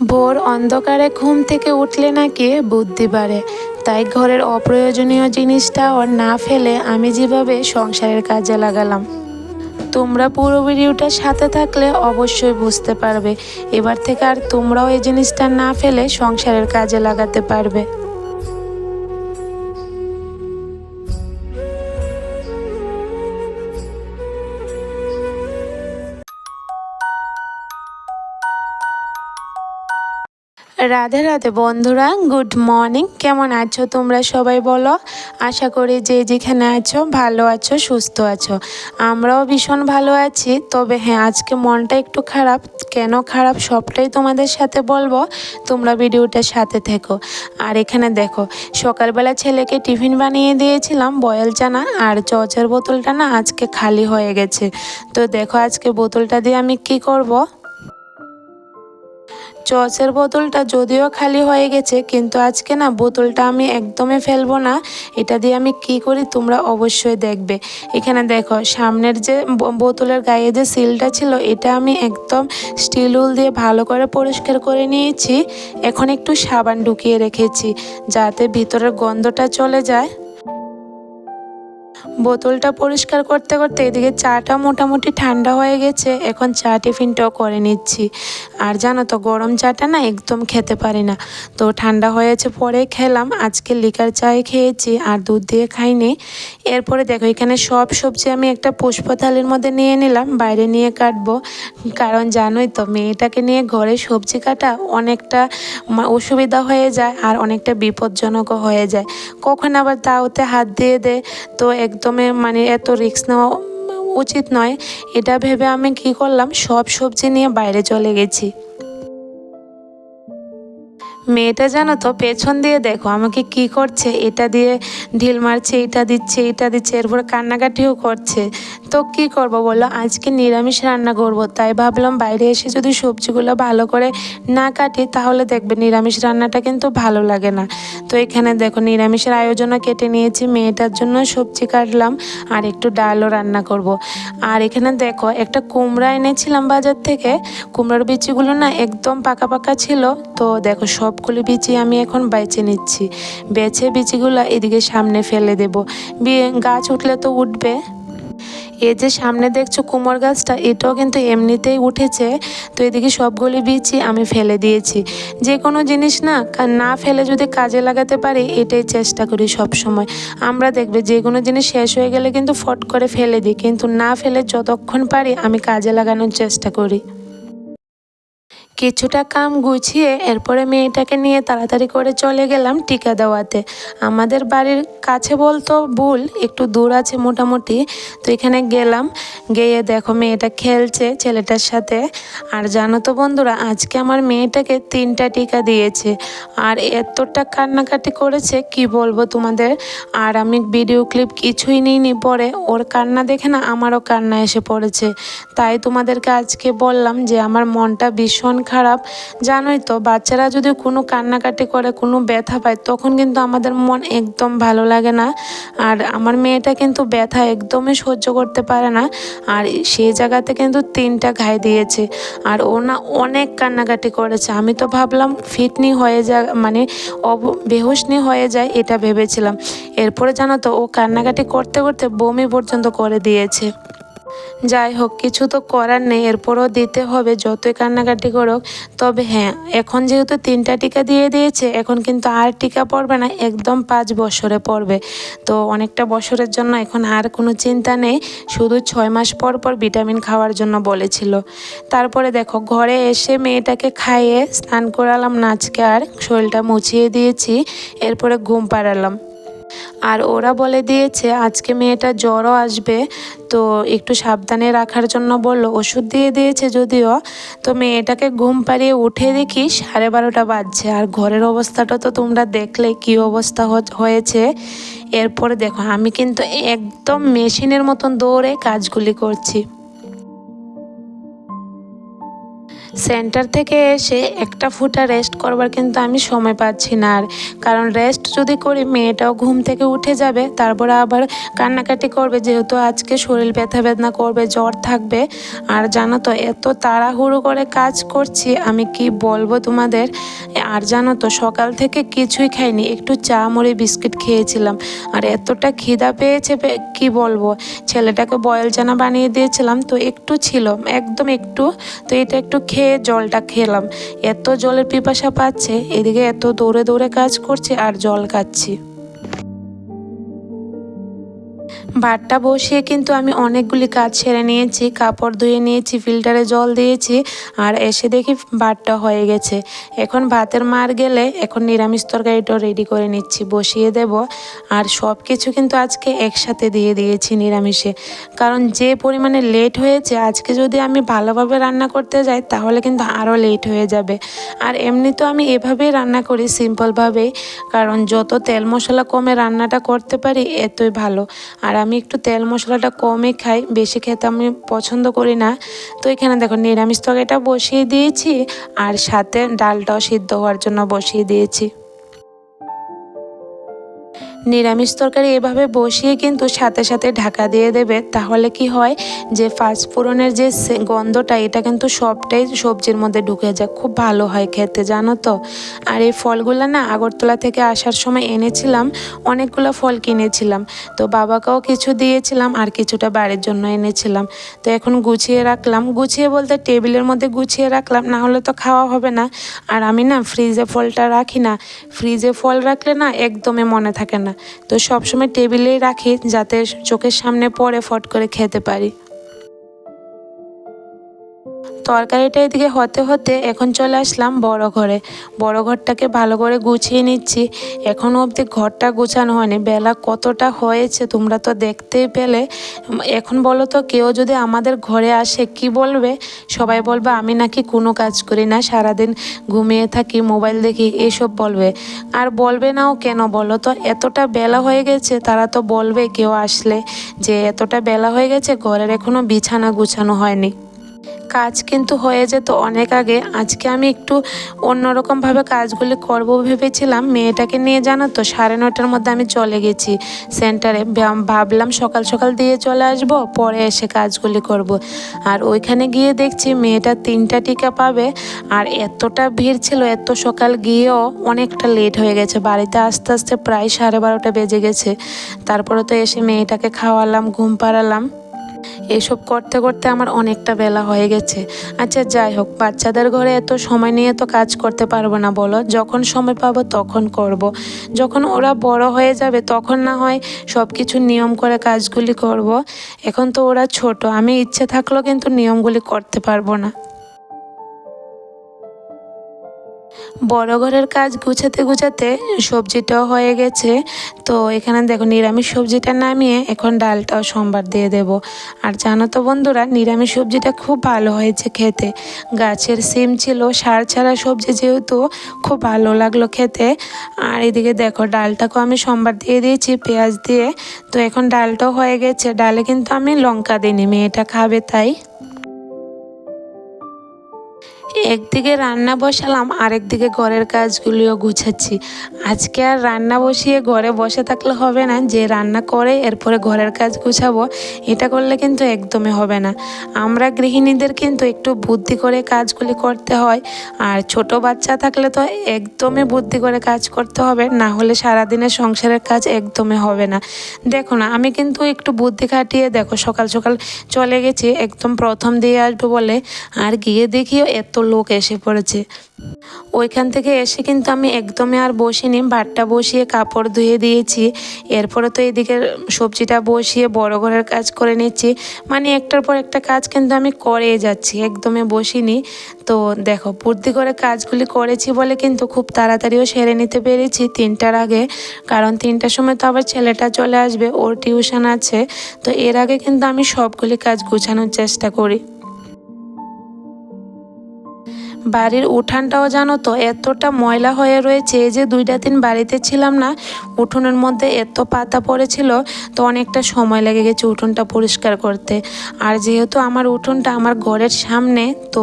ভোর অন্ধকারে ঘুম থেকে উঠলে নাকি বুদ্ধি বাড়ে। তাই ঘরের অপ্রয়োজনীয় জিনিসটা ওর না ফেলে আমি যেভাবে সংসারের কাজে লাগালাম। তোমরা পুরো ভিডিওটার সাথে থাকলে অবশ্যই বুঝতে পারবে। এবার থেকে আর তোমরাও এই জিনিসটা না ফেলে সংসারের কাজে লাগাতে পারবে। রাধে রাধে বন্ধুরা, গুড মর্নিং। কেমন আছো তোমরা সবাই বলো? আশা করি যে যেখানে আছো, ভালো আছো, সুস্থ আছো। আমরাও ভীষণ ভালো আছি। তবে হ্যাঁ আজকে মনটা একটু খারাপ। কেন খারাপ সবটাই তোমাদের সাথে বলব। তোমরা ভিডিওটার সাথে থেকো। আর এখানে দেখো, সকালবেলা ছেলেকে টিফিন বানিয়ে দিয়েছিলাম, বয়েল চানা আর চচের বোতলটা না আজকে খালি হয়ে গেছে। তো দেখো, আজকে বোতলটা দিয়ে আমি কি করব। চচের বোতলটা যদিও খালি হয়ে গেছে, কিন্তু আজকে না বোতলটা আমি একদমই ফেলব না। এটা দিয়ে আমি কি করি তোমরা অবশ্যই দেখবে। এখানে দেখো, সামনের যে বোতলের গায়ে যে সিলটা ছিল, এটা আমি একদম স্টিল উল দিয়ে ভালো করে পরিষ্কার করে নিয়েছি। এখন একটু সাবান ঢুকিয়ে রেখেছি, যাতে ভিতরের গন্ধটা চলে যায়। বোতলটা পরিষ্কার করতে করতে এদিকে চাটা মোটামুটি ঠান্ডা হয়ে গেছে। এখন চা টিফিনটাও করে নিচ্ছি। আর জানো তো, গরম চাটা না একদম খেতে পারি না। তো ঠান্ডা হয়েছে পরে খেলাম, আজকে লিকার চাই খেয়েছি আর দুধ দিয়ে খাইনি। এরপরে দেখো, এখানে সব সবজি আমি একটা পুষ্প থালির মধ্যে নিয়ে নিলাম, বাইরে নিয়ে কাটবো। কারণ জানোই তো, মেয়েটাকে নিয়ে ঘরে সবজি কাটা অনেকটা অসুবিধা হয়ে যায় আর অনেকটা বিপজ্জনকও হয়ে যায়। কখন আবার তাওতে হাত দিয়ে দে। তো একদমই মানে এত রিস্ক নেওয়া উচিত নয়। এটা ভেবে আমি কি করলাম? সব সবজি নিয়ে বাইরে চলে গেছি। মেয়েটা জানো তো, পেছন দিয়ে দেখো আমাকে কি করছে। এটা দিয়ে ঢিল মারছে, এটা দিচ্ছে এটা দিচ্ছে, এরপর কান্নাকাটিও করছে। তো কী করব বলো? আজকে নিরামিষ রান্না করব, তাই ভাবলাম বাইরে এসে যদি সবজিগুলো ভালো করে না কাটি, তাহলে দেখবে নিরামিষ রান্নাটা কিন্তু ভালো লাগে না। তো এখানে দেখো নিরামিষের আয়োজনও কেটে নিয়েছি, মেয়েটার জন্য সবজি কাটলাম আর একটু ডালও রান্না করব। আর এখানে দেখো একটা কুমড়া এনেছিলাম বাজার থেকে, কুমড়ার বিচিগুলো না একদম পাকা পাকা ছিল, তো দেখো সবগুলো বিচি আমি এখন বেছে নিচ্ছি। বেছে বিচিগুলো এদিকে সামনে ফেলে দেব। গাছ উঠলে তো উঠবে। এই যে সামনে দেখছ কুমোর গাছটা, এটাও কিন্তু এমনিতেই উঠেছে। তো এদিকে সবগুলি বিচি আমি ফেলে দিয়েছি। যে কোনো জিনিস না না ফেলে যদি কাজে লাগাতে পারি, এটাই চেষ্টা করি সব সময় আমরা দেখবে যে কোনো জিনিস শেষ হয়ে গেলে কিন্তু ফট করে ফেলে দিই। কিন্তু না ফেলে যতক্ষণ পারি, আমি কাজে লাগানোর চেষ্টা করি। কিছুটা কাম গুছিয়ে এরপরে মেয়েটাকে নিয়ে তাড়াতাড়ি করে চলে গেলাম টিকা দেওয়াতে। আমাদের বাড়ির কাছে বলতো, ভুল, একটু দূর আছে মোটামুটি। তো এখানে গেলাম, গিয়ে দেখো মেয়েটা খেলছে ছেলেটার সাথে। আর জানো তো বন্ধুরা, আজকে আমার মেয়েটাকে তিনটা টিকা দিয়েছে। আর এতটা কান্নাকাটি করেছে, কি বলব তোমাদের? আর আমি ভিডিও ক্লিপ কিছুই নিইনি পরে। ওর কান্না দেখে না আমারও কান্না এসে পড়েছে। তাই তোমাদেরকে আজকে বললাম যে আমার মনটা ভীষণ খারাপ। জানোই তো, বাচ্চারা যদি কোনো কান্নাকাটি করে, কোনো ব্যথা পায়, তখন কিন্তু আমাদের মন একদম ভালো লাগে না। আর আমার মেয়েটা কিন্তু ব্যথা একদমই সহ্য করতে পারে না। আর সেই জায়গাতে কিন্তু তিনটা ঘাই দিয়েছে। আর ও না অনেক কান্নাকাটি করেছে। আমি তো ভাবলাম ফিটনি হয়ে যা মানে অব, বেহুশনি হয়ে যায় এটা ভেবেছিলাম। এরপরে জানো তো, ও কান্নাকাটি করতে করতে বমি পর্যন্ত করে দিয়েছে। যাই হোক, কিছু তো করার নেই, এরপরও দিতে হবে, যতই কান্নাকাটি করুক। তবে হ্যাঁ এখন যেহেতু তিনটা টিকা দিয়ে দিয়েছে, এখন কিন্তু আর টিকা পড়বে না, একদম পাঁচ বছরে পড়বে। তো অনেকটা বছরের জন্য এখন আর কোনো চিন্তা নেই, শুধু ছয় মাস পর পর ভিটামিন খাওয়ার জন্য বলেছিল। তারপরে দেখো, ঘরে এসে মেয়েটাকে খাইয়ে স্নান করালাম, নাচকে আর শরীরটা মুছিয়ে দিয়েছি, এরপরে ঘুম পাড়ালাম। আর ওরা বলে দিয়েছে, আজকে মেয়েটা জ্বরও আসবে, তো একটু সাবধানে রাখার জন্য বলল। ওষুধ দিয়ে দিয়েছে যদিও, তো মেয়েটাকে ঘুম পাড়িয়ে উঠে দেখি সাড়ে বারোটা বাজছে। আর ঘরের অবস্থাটা তো তোমরা দেখলে, কি অবস্থা হয়েছে। এরপরে দেখো, আমি কিন্তু একদম মেশিনের মতন দৌড়ে কাজগুলি করছি। সেন্টার থেকে এসে একটা ফুটা রেস্ট করবার কিন্তু আমি সময় পাচ্ছি না আর। কারণ রেস্ট যদি করি, মেয়েটাও ঘুম থেকে উঠে যাবে, তারপরে আবার কান্নাকাটি করবে, যেহেতু আজকে শরীর ব্যথা বেদনা করবে, জ্বর থাকবে। আর জানো তো, এত তাড়াহুড়ো করে কাজ করছি, আমি কি বলব তোমাদের? আর জানো তো, সকাল থেকে কিছুই খাইনি, একটু চা, মুড়ি, বিস্কিট খেয়েছিলাম। আর এতটা খিদা পেয়েছে কি বলব? ছেলেটাকে বয়েল চানা বানিয়ে দিয়েছিলাম, তো একটু ছিল, একদম একটু। তো এটা একটু খেয়ে জলটা খেলাম। এত জলের পিপাসা পাচ্ছে, এদিকে এত দৌড়ে দৌড়ে কাজ করছে আর জল খাচ্ছি। ভাতটা বসিয়ে কিন্তু আমি অনেকগুলি কাজ সেরে নিয়েছি, কাপড় ধুয়ে নিয়েছি, ফিল্টারে জল দিয়েছি, আর এসে দেখি ভাতটা হয়ে গেছে। এখন ভাতের মার গেলে এখন নিরামিষ তরকারিটাও রেডি করে নিচ্ছি, বসিয়ে দেব। আর সব কিছু কিন্তু আজকে একসাথে দিয়ে দিয়েছি নিরামিষে। কারণ যে পরিমাণে লেট হয়েছে, আজকে যদি আমি ভালোভাবে রান্না করতে যাই, তাহলে কিন্তু আরও লেট হয়ে যাবে। আর এমনি তো আমি এভাবেই রান্না করি সিম্পলভাবেই কারণ যত তেল মশলা কমে রান্নাটা করতে পারি, এতই ভালো। আর আমি একটু তেল মশলাটা কমই খাই, বেশি খেতে আমি পছন্দ করি না। তো এখানে দেখো নিরামিষ তরকারিটা বসিয়ে দিয়েছি, আর সাথে ডালটাও সিদ্ধ হওয়ার জন্য বসিয়ে দিয়েছি। নিরামিষ তরকারি এভাবে বসিয়ে কিন্তু সাথে সাথে ঢাকা দিয়ে দেবে, তাহলে কি হয় যে ফাস্ট ফাস্টফুরনের যে গন্ধটা, এটা কিন্তু সবটাই সবজির মধ্যে ঢুকে যায়। খুব ভালো হয় খেতে, জানো তো? আর এই ফলগুলো না আগরতলা থেকে আসার সময় এনেছিলাম, অনেকগুলো ফল কিনেছিলাম। তো বাবাকেও কিছু দিয়েছিলাম আর কিছুটা বাড়ির জন্য এনেছিলাম। তো এখন গুছিয়ে রাখলাম। গুছিয়ে বলতে টেবিলের মধ্যে গুছিয়ে রাখলাম, না হলে তো খাওয়া হবে না। আর আমি না ফ্রিজে ফলটা রাখি না। ফ্রিজে ফল রাখলে না একদমই মনে থাকে না। তো সবসময় টেবিলেই রাখি যাতে চোখের সামনে পড়ে ফট করে খেতে পারি। তরকারিটা এদিকে হতে হতে এখন চলে আসলাম বড় ঘরে। বড় ঘরটাকে ভালো করে গুছিয়ে নিচ্ছি। এখনও অবধি ঘরটা গুছানো হয়নি। বেলা কতটা হয়েছে তোমরা তো দেখতেই পেলে। এখন বলো তো, কেউ যদি আমাদের ঘরে আসে কি বলবে? সবাই বলবে, আমি নাকি কোনো কাজ করি না, সারাদিন ঘুমিয়ে থাকি, মোবাইল দেখি, এসব বলবে। আর বলবে নাও কেন বলো তো? এতটা বেলা হয়ে গেছে, তারা তো বলবে কেউ আসলে যে এতটা বেলা হয়ে গেছে, ঘরের এখনও বিছানা গুছানো হয়নি। কাজ কিন্তু হয়ে যেত অনেক আগে। আজকে আমি একটু অন্যরকমভাবে কাজগুলি করব ভেবেছিলাম। মেয়েটাকে নিয়ে জানো তো, সাড়ে নটার মধ্যে আমি চলে গেছি সেন্টারে। ভাবলাম সকাল সকাল দিয়ে চলে আসব, পরে এসে কাজগুলি করব। আর ওইখানে গিয়ে দেখছি মেয়েটা তিনটা টিকা পাবে। আর এতটা ভিড় ছিল, এত সকাল গিয়েও অনেকটা লেট হয়ে গেছে। বাড়িতে আস্তে আস্তে প্রায় সাড়ে বারোটা বেজে গেছে। তারপরে তো এসে মেয়েটাকে খাওয়ালাম, ঘুম পাড়ালাম। এসব করতে করতে আমার অনেকটা বেলা হয়ে গেছে আচ্ছা যাই হোক, বাচ্চাদের ঘরে এত সময় নিয়ে তো কাজ করতে পারব না, বলো যখন সময় পাবো তখন করব। যখন ওরা বড় হয়ে যাবে তখন না হয় সব কিছু নিয়ম করে কাজগুলি করব। এখন তো ওরা ছোট, আমি ইচ্ছে থাকলেও কিন্তু নিয়মগুলি করতে পারব না বড় ঘরের কাজ গুছাতে গুছাতে সবজিটাও হয়ে গেছে। তো এখানে দেখো নিরামিষ সবজিটা নামিয়ে এখন ডালটাও সোমবার দিয়ে দেব। আর জানো তো বন্ধুরা, নিরামিষ সবজিটা খুব ভালো হয়েছে খেতে। গাছের সিম ছিল, সার ছাড়া সবজি যেহেতু খুব ভালো লাগল খেতে। আর এদিকে দেখো ডালটাকেও আমি সোমবার দিয়ে দিয়েছি পেঁয়াজ দিয়ে। তো এখন ডালটাও হয়ে গেছে। ডালে কিন্তু আমি লঙ্কা দিইনি, মেয়েটা খাবে তাই। একদিকে রান্না বসালাম, আরেকদিকে ঘরের কাজগুলিও গুছাচ্ছি। আজকে আর রান্না বসিয়ে ঘরে বসে থাকলে হবে না, যে রান্না করে এরপরে ঘরের কাজ গুছাবো, এটা করলে কিন্তু একদমই হবে না। আমরা গৃহিণীদের কিন্তু একটু বুদ্ধি করে কাজগুলি করতে হয়, আর ছোট বাচ্চা থাকলে তো একদমই বুদ্ধি করে কাজ করতে হবে, না হলে সারাদিনের সংসারের কাজ একদমই হবে না। দেখো না, আমি কিন্তু একটু বুদ্ধি খাটিয়ে দেখো সকাল সকাল চলে গেছি, একদম প্রথম দিয়ে আসব বলে, আর গিয়ে দেখিও এত লোক এসে পড়েছে। ওইখান থেকে এসে কিন্তু আমি একদমই আর বসিনি। ভাতটা বসিয়ে কাপড় ধুয়ে দিয়েছি। এরপরে তো এদিকে সবজিটা বসিয়ে বড় ঘরের কাজ করে নিচ্ছি। মানে একটার পর একটা কাজ কিন্তু আমি করেই যাচ্ছি একদমই বসিনি। তো দেখো বুদ্ধি করে কাজগুলি করেছি বলে কিন্তু খুব তাড়াতাড়িও সেরে নিতে পেরেছি তিনটার আগে। কারণ তিনটার সময় তো আবার ছেলেটা চলে আসবে, ওর টিউশন আছে। তো এর আগে কিন্তু আমি সবগুলি কাজ গুছানোর চেষ্টা করি। বাড়ির উঠানটাও জানো তো, এতটা ময়লা হয়ে রয়েছে যে দুইটা দিন বাড়িতে ছিলাম না, উঠোনের মধ্যে এত পাতা পড়েছিল তো অনেকটা সময় লেগে গেছে উঠোনটা পরিষ্কার করতে। আর যেহেতু আমার উঠোনটা আমার ঘরের সামনে, তো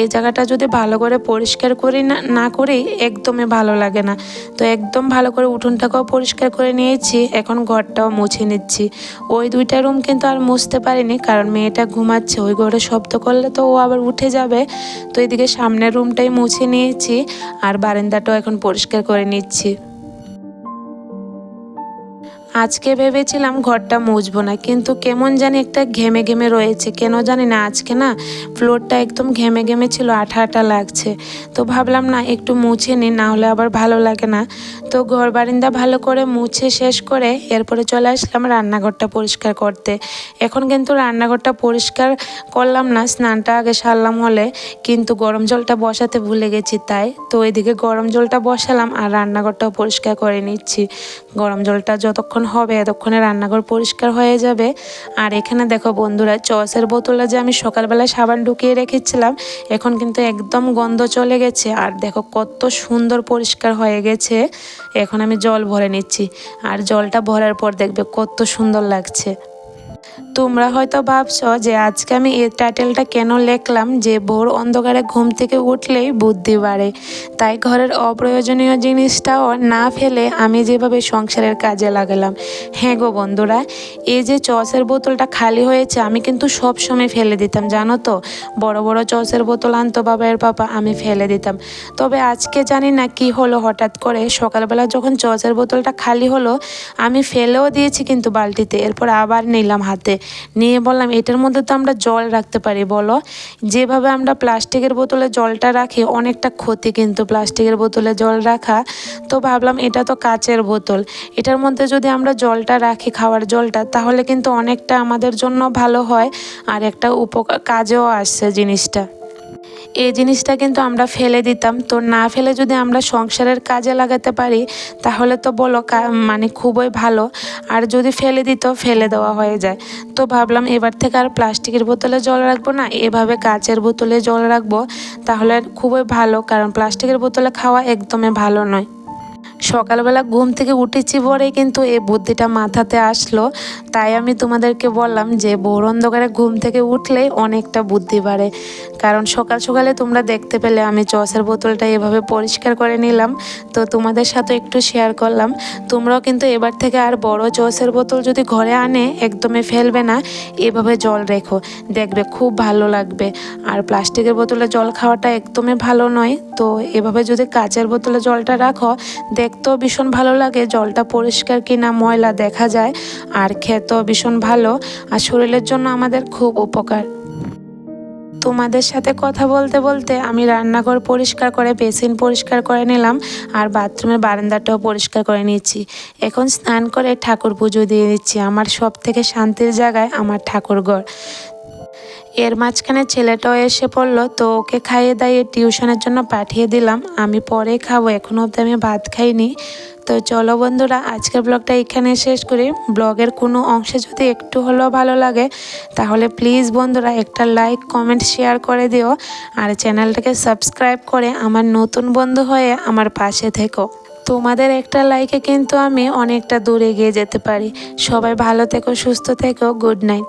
এই জায়গাটা যদি ভালো করে পরিষ্কার করি না না করি একদমই ভালো লাগে না। তো একদম ভালো করে উঠোনটাকেও পরিষ্কার করে নিয়েছি, এখন ঘরটাও মুছে নিচ্ছি। ওই দুইটা রুম কিন্তু আর মুছতে পারিনি, কারণ মেয়েটা ঘুমাচ্ছে, ওই ঘরে শব্দ করলে তো ও আবার উঠে যাবে। তো এদিকে সামনের রুমটাই মুছে নিয়েছি আর বারান্দাটাও এখন পরিষ্কার করে নিচ্ছি। আজকে ভেবেছিলাম ঘরটা মুছবো না, কিন্তু কেমন জানি একটা ঘেমে ঘেমে রয়েছে। কেন জানি না, আজকে না ফ্লোরটা একদম ঘেমে ঘেমে ছিল আঠা আঠা লাগছে। তো ভাবলাম না, একটু মুছে নিই, না হলে আবার ভালো লাগে না। তো ঘর বারিন্দা ভালো করে মুছে শেষ করে এরপরে চলে আসলাম রান্নাঘরটা পরিষ্কার করতে। এখন কিন্তু রান্নাঘরটা পরিষ্কার করলাম না, স্নানটা আগে সারলাম হলে, কিন্তু গরম জলটা বসাতে ভুলে গেছি তাই। তো এদিকে গরম জলটা বসালাম আর রান্নাঘরটাও পরিষ্কার করে নিচ্ছি। গরম জলটা যতক্ষণ হবে? এতক্ষণে রান্নাঘর পরিষ্কার হয়ে যাবে। আর এখানে দেখো বন্ধুরা, চসের বোতলে যে আমি সকালবেলায় সাবান ঢুকিয়ে রেখেছিলাম, এখন কিন্তু একদম গন্ধ চলে গেছে। আর দেখো কত সুন্দর পরিষ্কার হয়ে গেছে। এখন আমি জল ভরে নিচ্ছি। আর জলটা ভরার পর দেখবে কত সুন্দর লাগছে। তোমরা হয়তো ভাবছ যে আজকে আমি এই টাইটেলটা কেন লিখলাম যে ভোর অন্ধকারে ঘুম থেকে উঠলেই বুদ্ধি বাড়ে। তাই ঘরের অপ্রয়োজনীয় জিনিসটাও না ফেলে আমি যেভাবে সংসারের কাজে লাগালাম। হ্যাঁ গো বন্ধুরা, এই যে চসের বোতলটা খালি হয়েছে আমি কিন্তু সব সময় ফেলে দিতাম, জানো তো? বড় বড় চসের বোতল আনতো বাবার পাপা, আমি ফেলে দিতাম। তবে আজকে জানি না কি হলো হঠাৎ করে, সকালবেলা যখন চসের বোতলটা খালি হলো, আমি ফেলেও দিয়েছি কিন্তু বালতিতে, এরপর আবার নিলাম হাতে। নিয়ে বললাম, এটার মধ্যে তো আমরা জল রাখতে পারি, বলো। যেভাবে আমরা প্লাস্টিকের বোতলে জলটা রাখি, অনেকটা ক্ষতি কিন্তু প্লাস্টিকের বোতলে জল রাখা। তো ভাবলাম, এটা তো কাচের বোতল। এটার মধ্যে যদি আমরা জলটা রাখি, খাওয়ার জলটা, তাহলে কিন্তু অনেকটা আমাদের জন্য ভালো হয়। আর একটা উপকার, কাজেও আসছে জিনিসটা। এই জিনিসটা কিন্তু আমরা ফেলে দিতাম। তো না ফেলে যদি আমরা সংসারের কাজে লাগাতে পারি, তাহলে তো বলো মানে খুবই ভালো। আর যদি ফেলে দিত, ফেলে দেওয়া হয়ে যায়। তো ভাবলাম এবার থেকে আর প্লাস্টিকের বোতলে জল রাখব না, এভাবে কাচের বোতলে জল রাখব, তাহলে খুবই ভালো। কারণ প্লাস্টিকের বোতলে খাওয়া একদমই ভালো নয়। সকালবেলা ঘুম থেকে উঠেছি পরে কিন্তু এই বুদ্ধিটা মাথাতে আসলো। তাই আমি তোমাদেরকে বললাম যে ভোর অন্ধকারে ঘুম থেকে উঠলেই অনেকটা বুদ্ধি বাড়ে। কারণ সকাল সকালে তোমরা দেখতে পেলে আমি চসের বোতলটা এভাবে পরিষ্কার করে নিলাম। তো তোমাদের সাথে একটু শেয়ার করলাম। তোমরাও কিন্তু এবার থেকে আর বড় চসের বোতল যদি ঘরে আনে একদমই ফেলবে না। এভাবে জল রেখো। দেখবে খুব ভালো লাগবে। আর প্লাস্টিকের বোতলে জল খাওয়াটা একদমই ভালো নয়। তো এভাবে যদি কাচের বোতলে জলটা রাখো দেখতেও ভীষণ ভালো লাগে, জলটা পরিষ্কার কিনা ময়লা দেখা যায়, আর খেতেও ভীষণ ভালো, আর শরীরের জন্য আমাদের খুব উপকার। তোমাদের সাথে কথা বলতে বলতে আমি রান্নাঘর পরিষ্কার করে, বেসিন পরিষ্কার করে নিলাম, আর বাথরুমের বারান্দাটাও পরিষ্কার করে নিচ্ছি। এখন স্নান করে ঠাকুর পুজো দিয়ে দিচ্ছি, আমার সব থেকে শান্তির জায়গায় আমার ঠাকুরঘর। এর মাঝখানে ছেলেটাও এসে পড়ল, তো ওকে খাইয়ে দাইয়ে টিউশনের জন্য পাঠিয়ে দিলাম। আমি পরে খাব এখনও অবধি আমি ভাত খাইনি। তো চলো বন্ধুরা, আজকের ব্লগটা এখানে শেষ করি। ব্লগের কোনো অংশে যদি একটু হলেও ভালো লাগে, তাহলে প্লিজ বন্ধুরা একটা লাইক, কমেন্ট, শেয়ার করে দিও। আর চ্যানেলটাকে সাবস্ক্রাইব করে আমার নতুন বন্ধু হয়ে আমার পাশে থেকো। তোমাদের একটা লাইকে কিন্তু আমি অনেকটা দূরে গিয়ে যেতে পারি। সবাই ভালো থেকো, সুস্থ থেকো, গুড নাইট।